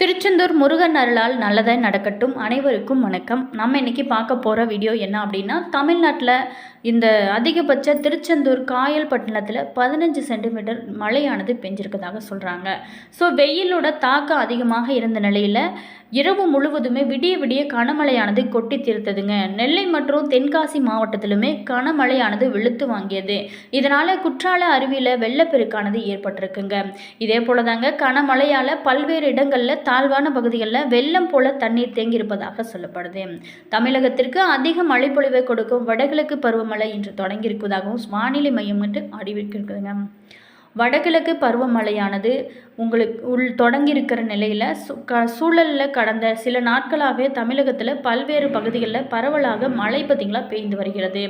திருச்செந்தூர் முருகன் அருளால் நல்லதாக நடக்கட்டும். அனைவருக்கும் வணக்கம். நம்ம இன்றைக்கி பார்க்க போகிற வீடியோ என்ன அப்படின்னா தமிழ்நாட்டில் இந்த அதிகபட்ச திருச்செந்தூர் காயல்பட்டினத்தில் பதினஞ்சு சென்டிமீட்டர் மழையானது பெஞ்சிருக்கதாக சொல்கிறாங்க ஸோ வெயிலோட தாக்கம் அதிகமாக இருந்த நிலையில் இரவு முழுவதுமே விடிய விடிய கனமழையானது கொட்டி தீர்த்ததுங்க. நெல்லை மற்றும் தென்காசி மாவட்டத்திலுமே கனமழையானது வெளுத்து வாங்கியது. இதனால் குற்றால அருவியில் வெள்ளப்பெருக்கானது ஏற்பட்டிருக்குங்க. இதே போல தாங்க கனமழையால் பல்வேறு இடங்களில் தாழ்வான பகுதிகளில் வெள்ளம் போல தண்ணீர் தேங்கியிருப்பதாக சொல்லப்படுது. தமிழகத்திற்கு அதிக மழைப்பொழிவை கொடுக்கும் வடகிழக்கு பருவமழை இன்று தொடங்கியிருப்பதாகவும் வானிலை மையம் மட்டும் அறிவிக்கிறதுங்க வடகிழக்கு பருவமழையானது உங்களுக்கு உள் தொடங்கியிருக்கிற நிலையில் சு க சூழலில் கடந்த சில நாட்களாகவே தமிழகத்தில் பல்வேறு பகுதிகளில் பரவலாக மழை பார்த்திங்களா பெய்து வருகிறது.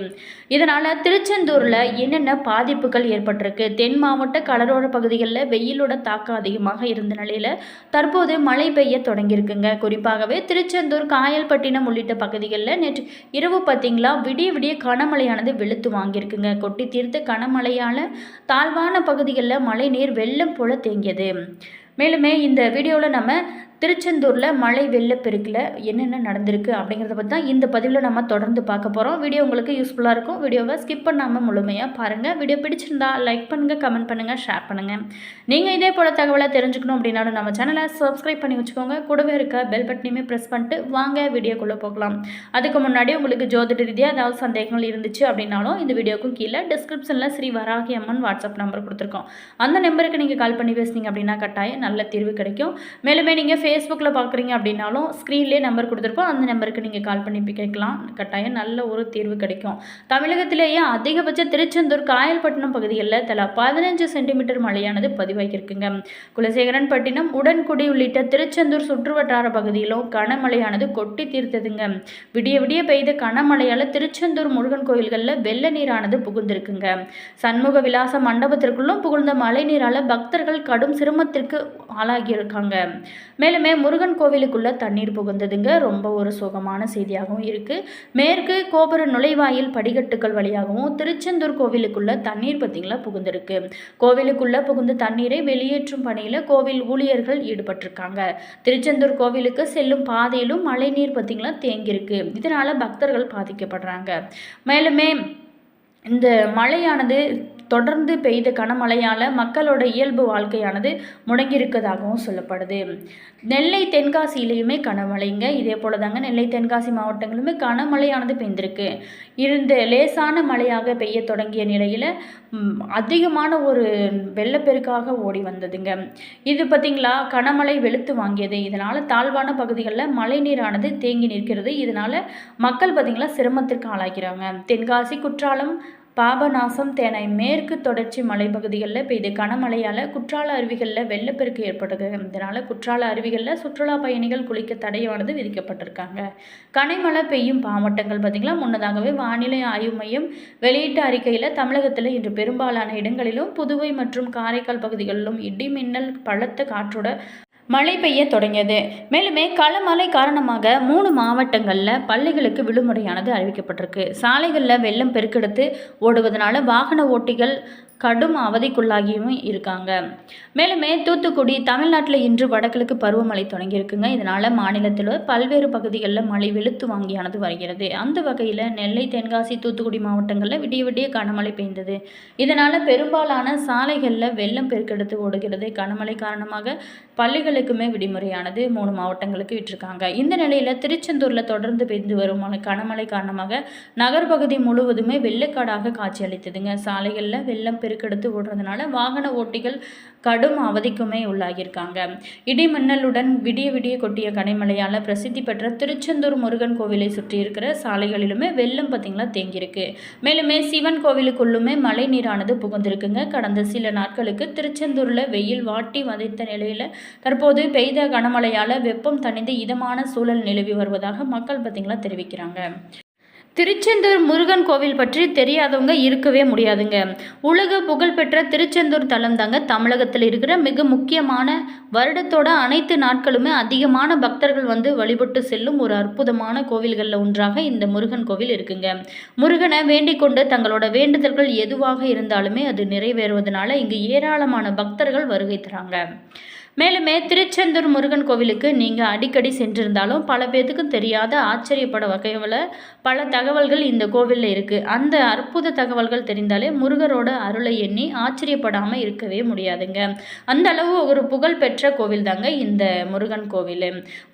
இதனால் திருச்செந்தூரில் என்னென்ன பாதிப்புகள் ஏற்பட்டிருக்கு? தென் மாவட்ட கடலோர பகுதிகளில் வெயிலோட தாக்கம் அதிகமாக இருந்த நிலையில் தற்போது மழை பெய்ய தொடங்கியிருக்குங்க. குறிப்பாகவே திருச்செந்தூர் காயல்பட்டினம் உள்ளிட்ட பகுதிகளில் நேற்று இரவு பார்த்திங்களா விடிய விடிய கனமழையானது வெளுத்து வாங்கியிருக்குங்க. கொட்டி தீர்த்த கனமழையால் தாழ்வான பகுதிகளில் மழை நீர் வெள்ளம் போல தேங்கியது. மேலுமே இந்த வீடியோவில் நம்ம திருச்செந்தூரில் மழை வெள்ளப்பெருக்கில் என்னென்ன நடந்திருக்கு அப்படிங்கிறத பற்றி தான் இந்த பதிவில் நம்ம தொடர்ந்து பார்க்க போகிறோம் வீடியோ உங்களுக்கு யூஸ்ஃபுல்லாக இருக்கும். வீடியோவை ஸ்கிப் பண்ணாமல் முழுமையாக பாருங்கள் வீடியோ பிடிச்சிருந்தா லைக் பண்ணுங்கள் கமெண்ட் பண்ணுங்கள் ஷேர் பண்ணுங்கள் நீங்கள் இதே போல் தகவலை தெரிஞ்சுக்கணும் அப்படின்னாலும் நம்ம சேனலை சப்ஸ்கிரைப் பண்ணி வச்சுக்கோங்க. கூடவே இருக்க பெல் பட்டனையுமே ப்ரெஸ் பண்ணிட்டு வாங்க வீடியோக்குள்ளே போகலாம். அதுக்கு முன்னாடி உங்களுக்கு ஜோதிட ரீதியாக ஏதாவது சந்தேகங்கள் இருந்துச்சு அப்படின்னாலும் இந்த வீடியோக்கும் கீழே டிஸ்கிரிப்ஷனில் ஸ்ரீ வராகி அம்மன் வாட்ஸ்அப் நம்பர் கொடுத்துருக்கோம். அந்த நம்பருக்கு நீங்கள் கால் பண்ணி பேசுனீங்க அப்படின்னா கட்டாயம் நல்ல தீர்வு கிடைக்கும். மேலுமே நீங்கள் ஃபேஸ்புக்கில் பார்க்குறீங்க அப்படின்னாலும் ஸ்க்ரீன்லேயே நம்பர் கொடுத்துருப்போம். அந்த நம்பருக்கு நீங்கள் கால் பண்ணி கேட்கலாம். கட்டாயம் நல்ல ஒரு தீர்வு கிடைக்கும். தமிழகத்திலேயே அதிகபட்ச திருச்செந்தூர் காயல்பட்டினம் பகுதிகளில் தலா பதினஞ்சு சென்டிமீட்டர் மழையானது பதிவாகியிருக்குங்க. குலசேகரன் பட்டினம் உடன்குடி உள்ளிட்ட திருச்செந்தூர் சுற்றுவட்டார பகுதியிலும் கனமழையானது கொட்டி தீர்த்ததுங்க. விடிய விடிய பெய்த கனமழையால் திருச்செந்தூர் முருகன் கோயில்களில் வெள்ள நீரானது புகுந்திருக்குங்க. சண்முக விலாச மண்டபத்திற்குள்ளும் புகுந்த மழை நீரால் பக்தர்கள் கடும் சிரமத்திற்கு ஆளாகியிருக்காங்க. மேலுமே முருகன் கோவிலுக்குள்ளே தண்ணீர் புகுந்ததுங்க. ரொம்ப ஒரு சுகமான செய்தியாகவும் இருக்குது மேற்கு கோபுர நுழைவாயில் படிக்கட்டுகள் வழியாகவும் திருச்செந்தூர் கோவிலுக்குள்ளே தண்ணீர் பார்த்திங்களா புகுந்திருக்கு. கோவிலுக்குள்ளே புகுந்த தண்ணீரை வெளியேற்றும் பணியில் கோவில் ஊழியர்கள் ஈடுபட்டிருக்காங்க. திருச்செந்தூர் கோவிலுக்கு செல்லும் பாதையிலும் மழைநீர் பார்த்திங்களா தேங்கியிருக்கு. இதனால் பக்தர்கள் பாதிக்கப்படுறாங்க. மேலுமே இந்த மழையானது தொடர்ந்து பெய்த கனமழையால் மக்களோட இயல்பு வாழ்க்கையானது முடங்கியிருக்கதாகவும் சொல்லப்படுது. நெல்லை தென்காசியிலையுமே கனமழைங்க. இதே போல தாங்க நெல்லை தென்காசி மாவட்டங்களுமே கனமழையானது பெய்ந்திருக்கு இருந்த லேசான மழையாக பெய்ய தொடங்கிய நிலையில் அதிகமான ஒரு வெள்ளப்பெருக்காக ஓடி வந்ததுங்க. இது பார்த்திங்களா கனமழை வெளுத்து வாங்கியது. இதனால் தாழ்வான பகுதிகளில் மழை நீரானது தேங்கி நிற்கிறது. இதனால் மக்கள் பார்த்திங்களா சிரமத்திற்கு ஆளாகிறாங்க. தென்காசி குற்றாலம் பாபநாசம் தேனை மேற்கு தொடர்ச்சி மலைப்பகுதிகளில் பெய்த கனமழையால் குற்றால அருவிகளில் வெள்ளப்பெருக்கு ஏற்பட்டது. இதனால் குற்றால அருவிகளில் சுற்றுலா பயணிகள் குளிக்க தடையானது விதிக்கப்பட்டிருக்காங்க. கனைமழை பெய்யும் மாவட்டங்கள் பார்த்திங்களா முன்னதாகவே வானிலை ஆய்வு மையம் வெளியிட்ட அறிக்கையில் தமிழகத்தில் இன்று பெரும்பாலான இடங்களிலும் புதுவை மற்றும் காரைக்கால் பகுதிகளிலும் இடி மின்னல் பலத்த காற்றோட மழை பெய்ய தொடங்கியது. மேலுமே களமழை காரணமாக மூணு மாவட்டங்களில் பள்ளிகளுக்கு விடுமுறையானது அறிவிக்கப்பட்டிருக்கு. சாலைகளில் வெள்ளம் பெருக்கெடுத்து ஓடுவதனால வாகன ஓட்டிகள் கடும் அவதிக்குள்ளாகியும் இருக்காங்க. மேலுமே தூத்துக்குடி தமிழ்நாட்டில் இன்று வடகிழக்கு பருவமழை தொடங்கியிருக்குங்க. இதனால் மாநிலத்தில் பல்வேறு பகுதிகளில் மழை வெளுத்து வாங்கியானது வருகிறது. அந்த வகையில் நெல்லை தென்காசி தூத்துக்குடி மாவட்டங்களில் விடிய விடிய கனமழை பெய்ந்தது. இதனால் பெரும்பாலான சாலைகளில் வெள்ளம் பெருக்கெடுத்து ஓடுகிறது. கனமழை காரணமாக பள்ளிகளுக்குமே விடுமுறையானது மூணு மாவட்டங்களுக்கு விட்டிருக்காங்க. இந்த நிலையில் திருச்செந்தூரில் தொடர்ந்து பெய்து வரும் கனமழை காரணமாக நகர்பகுதி முழுவதுமே வெள்ளக்காடாக காட்சியளித்ததுங்க. சாலைகளில் வெள்ளம் பெருக்கெடுத்து ஓடுறதுனால வாகன ஓட்டிகள் கடும் அவதிக்குமே உள்ளாகியிருக்காங்க. இடி மின்னலுடன் விடிய விடிய கொட்டிய கனிமலையால் பிரசித்தி பெற்ற திருச்செந்தூர் முருகன் கோவிலை சுற்றி இருக்கிற சாலைகளிலுமே வெள்ளம் பார்த்திங்களா தேங்கியிருக்கு. மேலுமே சிவன் கோவிலுக்குள்ளுமே மழை நீரானது புகுந்திருக்குங்க. கடந்த சில நாட்களுக்கு திருச்செந்தூரில் வெயில் வாட்டி வதைத்த நிலையில் தற்போது பெய்த கனமழையால் வெப்பம் தணிந்து இதமான சூழல் நிலவி வருவதாக மக்கள் பார்த்திங்களா தெரிவிக்கிறாங்க. திருச்செந்தூர் முருகன் கோவில் பற்றி தெரியாதவங்க இருக்கவே முடியாதுங்க. உலக புகழ்பெற்ற திருச்செந்தூர் தலம் தாங்க தமிழகத்தில் இருக்கிற மிக முக்கியமான வருடத்தோட அனைத்து நாட்களுமே அதிகமான பக்தர்கள் வந்து வழிபட்டு செல்லும் ஒரு அற்புதமான கோவில்களில் ஒன்றாக இந்த முருகன் கோவில் இருக்குங்க. முருகனை வேண்டிக் கொண்டு தங்களோட வேண்டுதல்கள் எதுவாக இருந்தாலுமே அது நிறைவேறுவதனால இங்கு ஏராளமான பக்தர்கள் வருகை தராங்க. மேலுமே திருச்செந்தூர் முருகன் கோவிலுக்கு நீங்கள் அடிக்கடி சென்றிருந்தாலும் பல பேர்த்துக்கு தெரியாத ஆச்சரியப்பட வகையில் பல தகவல்கள் இந்த கோவிலில் இருக்குது அந்த அற்புத தகவல்கள் தெரிந்தாலே முருகரோட அருளை எண்ணி ஆச்சரியப்படாமல் இருக்கவே முடியாதுங்க. அந்த அளவு ஒரு புகழ்பெற்ற கோவில் தாங்க இந்த முருகன் கோவில்.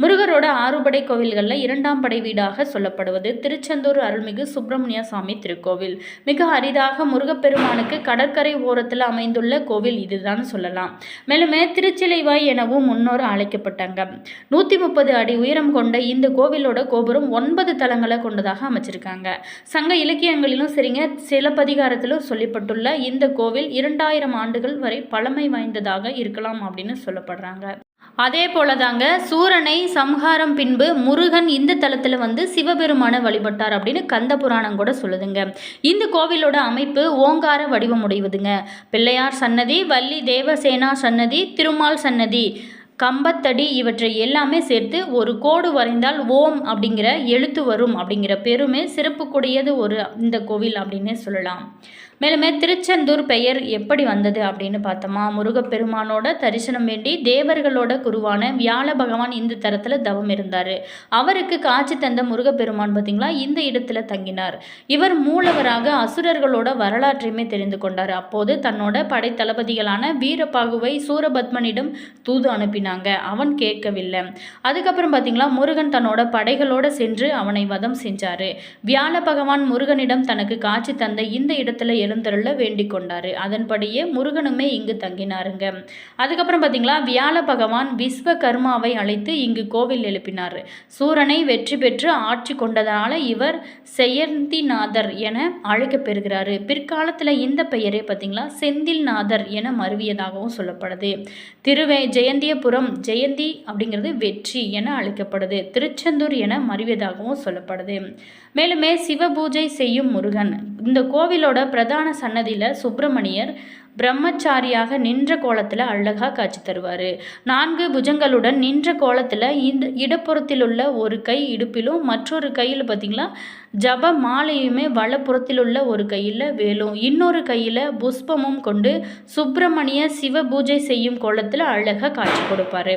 முருகரோட ஆறுபடை கோவில்களில் இரண்டாம் படை வீடாக சொல்லப்படுவது திருச்செந்தூர் அருள்மிகு சுப்பிரமணிய சுவாமி திருக்கோவில். மிக அரிதாக முருகப்பெருமானுக்கு கடற்கரை ஓரத்தில் அமைந்துள்ள கோவில் இதுதான் சொல்லலாம். மேலுமே திருச்சிலை திருச்சிலைவாய் எனவும் முன்னோர் அழைக்கப்பட்டாங்க. நூற்றி முப்பது அடி உயரம் கொண்ட இந்த கோவிலோட கோபுரம் ஒன்பது தளங்களை கொண்டதாக அமைச்சிருக்காங்க. சங்க இலக்கியங்களிலும் சரிங்க சிலப்பதிகாரத்திலும் சொல்லப்பட்டுள்ள இந்த கோவில் இரண்டாயிரம் ஆண்டுகள் வரை பழமை வாய்ந்ததாக இருக்கலாம் அப்படின்னு சொல்லப்படுறாங்க. அதே போல தாங்க சூரனை சம்ஹாரம் பின்பு முருகன் இந்த தலத்தில் வந்து சிவபெருமானை வழிபட்டார் அப்படின்னு கந்த புராணம் கூட சொல்லுதுங்க. இந்த கோவிலோட அமைப்பு ஓங்கார வடிவமுடையதுங்க பிள்ளையார் சன்னதி வள்ளி தேவசேனா சன்னதி திருமால் சன்னதி கம்பத்தடி இவற்றை எல்லாமே சேர்த்து ஒரு கோடு வரைந்தால் ஓம் அப்படிங்கிற எழுத்து வரும் அப்படிங்கிற பெருமை சிறப்புக்குடையது ஒரு இந்த கோவில் அப்படின்னே சொல்லலாம். மேலுமே திருச்செந்தூர் பெயர் எப்படி வந்தது அப்படின்னு பார்த்தோமா? முருகப்பெருமானோட தரிசனம் வேண்டி தேவர்களோட குருவான வியாழ பகவான் இந்த தரத்தில் தவம் இருந்தார். அவருக்கு காட்சி தந்த முருகப்பெருமான் பார்த்தீங்களா இந்த இடத்துல தங்கினார். இவர் மூலவராக அசுரர்களோட வரலாற்றையுமே தெரிந்து கொண்டார். அப்போது தன்னோட படைத்தளபதிகளான வீரபாகுவை சூரபத்மனிடம் தூது அனுப்பினாங்க. அவன் கேட்கவில்லை. அதுக்கப்புறம் பார்த்தீங்களா முருகன் தன்னோட படைகளோடு சென்று அவனை வதம் செஞ்சார். வியாழ பகவான் முருகனிடம் தனக்கு காட்சி தந்த இந்த இடத்துல எழுந்தருள வேண்டிக் கொண்டாரு அதன்படியே முருகனுமே இங்கு தங்கினாருங்க. அதுக்கப்புறம் பார்த்தீங்களா வியாழ பகவான் விஸ்வகர்மாவை அழைத்து இங்கு கோவில் எழுப்பினார். சூரனை வெற்றி பெற்று ஆட்சி கொண்டதனால இவர் செயந்திநாதர் என அழைக்கப்பெறுகிறாரு பிற்காலத்தில் இந்த பெயரே பார்த்தீங்களா செந்தில்நாதர் என மருவியதாகவும் சொல்லப்படுது. திருவே ஜெயந்தியபுரம் ஜெயந்தி அப்படிங்கிறது வெற்றி என அழைக்கப்படுது. திருச்செந்தூர் என மருவியதாகவும் சொல்லப்படுது. மேலுமே சிவபூஜை செய்யும் முருகன் இந்த கோவிலோட பிரதான சன்னதியில் சுப்பிரமணியர் பிரம்மச்சாரியாக நின்ற கோலத்தில் அழகாக காட்சி தருவார். நான்கு புஜங்களுடன் நின்ற கோலத்தில் இந்த இடப்புறத்தில் உள்ள ஒரு கை இடுப்பிலும் மற்றொரு கையில் பார்த்திங்களா ஜப மாலையுமே வலப்புறத்தில் உள்ள ஒரு கையில் வேலும். இன்னொரு கையில் புஷ்பமும் கொண்டு சுப்பிரமணிய சிவ பூஜை செய்யும் கோலத்தில் அழகாக காட்சி கொடுப்பார்.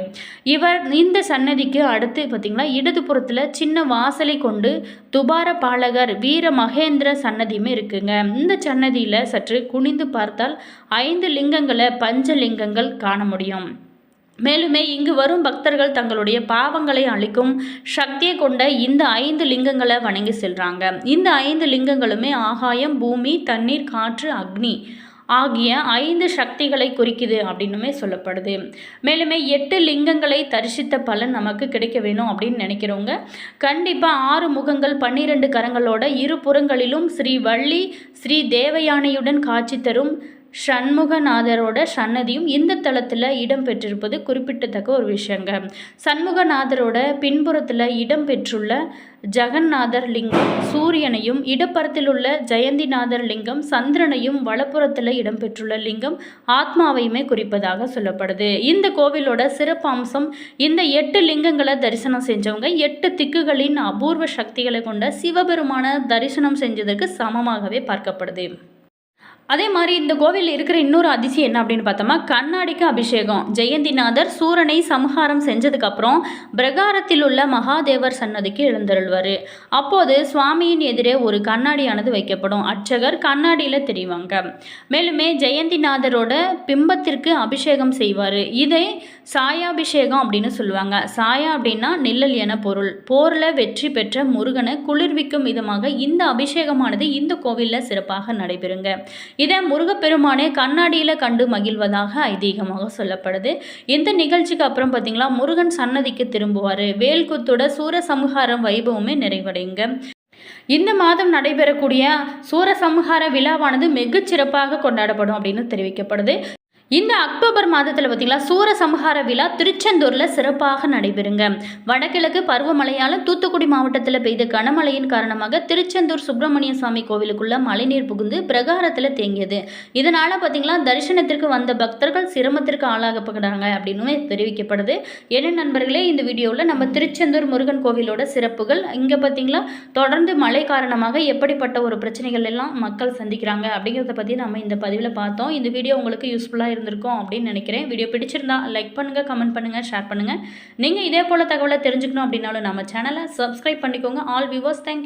இவர் இந்த சன்னதிக்கு அடுத்து பார்த்திங்களா இடதுபுறத்தில் சின்ன வாசலை கொண்டு துபார பாலகர் வீர மகேந்திர சன்னதியுமே இருக்குங்க. இந்த சன்னதியில் சற்று குனிந்து பார்த்தால் ஐந்து லிங்கங்களை பஞ்சலிங்கங்கள் காண முடியும். மேலுமே இங்கு வரும் பக்தர்கள் தங்களுடைய பாவங்களை அழிக்கும் சக்தியை கொண்ட இந்த ஐந்து லிங்கங்களை வணங்கி செல்றாங்க. இந்த ஐந்து லிங்கங்களுமே ஆகாயம் பூமி தண்ணீர் காற்று அக்னி ஆகிய ஐந்து சக்திகளை குறிக்குது அப்படின்னுமே சொல்லப்படுது. மேலுமே எட்டு லிங்கங்களை தரிசித்த பலன் நமக்கு கிடைக்க வேணும் அப்படின்னு நினைக்கிறவங்க கண்டிப்பாக ஆறு முகங்கள் பன்னிரெண்டு கரங்களோட இரு புறங்களிலும் ஸ்ரீ வள்ளி ஸ்ரீ தேவயானையுடன் காட்சி தரும் சண்முகநாதரோட சன்னதியும் இந்த தளத்தில் இடம்பெற்றிருப்பது குறிப்பிட்டத்தக்க ஒரு விஷயங்க. சண்முகநாதரோட பின்புறத்தில் இடம்பெற்றுள்ள ஜெகநாதர் லிங்கம் சூரியனையும் இடப்புறத்தில் உள்ள ஜெயந்திநாதர் லிங்கம் சந்திரனையும் வலப்புறத்தில் இடம்பெற்றுள்ள லிங்கம் ஆத்மாவையுமே குறிப்பதாக சொல்லப்படுது. இந்த கோவிலோட சிறப்பம்சம் இந்த எட்டு லிங்கங்களை தரிசனம் செஞ்சவங்க எட்டு திக்குகளின் அபூர்வ சக்திகளை கொண்ட சிவபெருமான தரிசனம் செஞ்சதற்கு சமமாகவே பார்க்கப்படுது. அதே மாதிரி இந்த கோவிலில் இருக்கிற இன்னொரு அதிசயம் என்ன அப்படின்னு பார்த்தோம்னா கண்ணாடிக்கு அபிஷேகம். ஜெயந்திநாதர் சூரனை சம்ஹாரம் செஞ்சதுக்கப்புறம் பிரகாரத்தில் உள்ள மகாதேவர் சன்னதிக்கு எழுந்தருள்வார். அப்போது சுவாமியின் எதிரே ஒரு கண்ணாடியானது வைக்கப்படும். அர்ச்சகர் கண்ணாடியில் தெரிவாங்க. மேலுமே ஜெயந்திநாதரோட பிம்பத்திற்கு அபிஷேகம் செய்வார். இதை சாயாபிஷேகம் அப்படின்னு சொல்லுவாங்க. சாயா அப்படின்னா நிழல் என பொருள். போரில் வெற்றி பெற்ற முருகனை குளிர்விக்கும் விதமாக இந்த அபிஷேகமானது இந்த கோவிலில் சிறப்பாக நடைபெறுங்க. இதை முருகப்பெருமானே கண்ணாடியில் கண்டு மகிழ்வதாக ஐதீகமாக சொல்லப்படுது. இந்த நிகழ்ச்சிக்கு அப்புறம் பார்த்தீங்களா முருகன் சன்னதிக்கு திரும்புவார். வேல்குத்தோட சூரசம்ஹாரம் வைபவமே நிறைவடைங்க இந்த மாதம் நடைபெறக்கூடிய சூரசம்ஹார விழாவானது மிகச் சிறப்பாக கொண்டாடப்படும் அப்படின்னு தெரிவிக்கப்படுது. இந்த அக்டோபர் மாதத்தில் பார்த்திங்களா சூரசம்ஹார விழா திருச்செந்தூரில் சிறப்பாக நடைபெறுங்க. வடகிழக்கு பருவமழையால் தூத்துக்குடி மாவட்டத்தில் பெய்த கனமழையின் காரணமாக திருச்செந்தூர் சுப்பிரமணிய சுவாமி கோவிலுக்குள்ள மழைநீர் புகுந்து பிரகாரத்தில் தேங்கியது. இதனால் பார்த்தீங்களா தரிசனத்திற்கு வந்த பக்தர்கள் சிரமத்திற்கு ஆளாகப்படுறாங்க அப்படின்னு தெரிவிக்கப்படுது. என்ன நண்பர்களே இந்த வீடியோவில் நம்ம திருச்செந்தூர் முருகன் கோவிலோட சிறப்புகள் இங்கே பார்த்தீங்களா தொடர்ந்து மழை காரணமாக எப்படிப்பட்ட ஒரு பிரச்சனைகள் எல்லாம் மக்கள் சந்திக்கிறாங்க அப்படிங்கிறத பற்றி நம்ம இந்த பதிவில் பார்த்தோம். இந்த வீடியோ உங்களுக்கு யூஸ்ஃபுல்லாக இருந்திருக்கும் அப்படின்னு நினைக்கிறேன். வீடியோ பிடிச்சிருந்தா லைக் பண்ணுங்கள் கமெண்ட் பண்ணுங்கள் ஷேர் பண்ணுங்கள் நீங்கள் இதே போல் தகவலை தெரிஞ்சுக்கணும் அப்படின்னாலும் நம்ம சேனலை சப்ஸ்கிரைப் பண்ணிக்கோங்க. All viewers thank you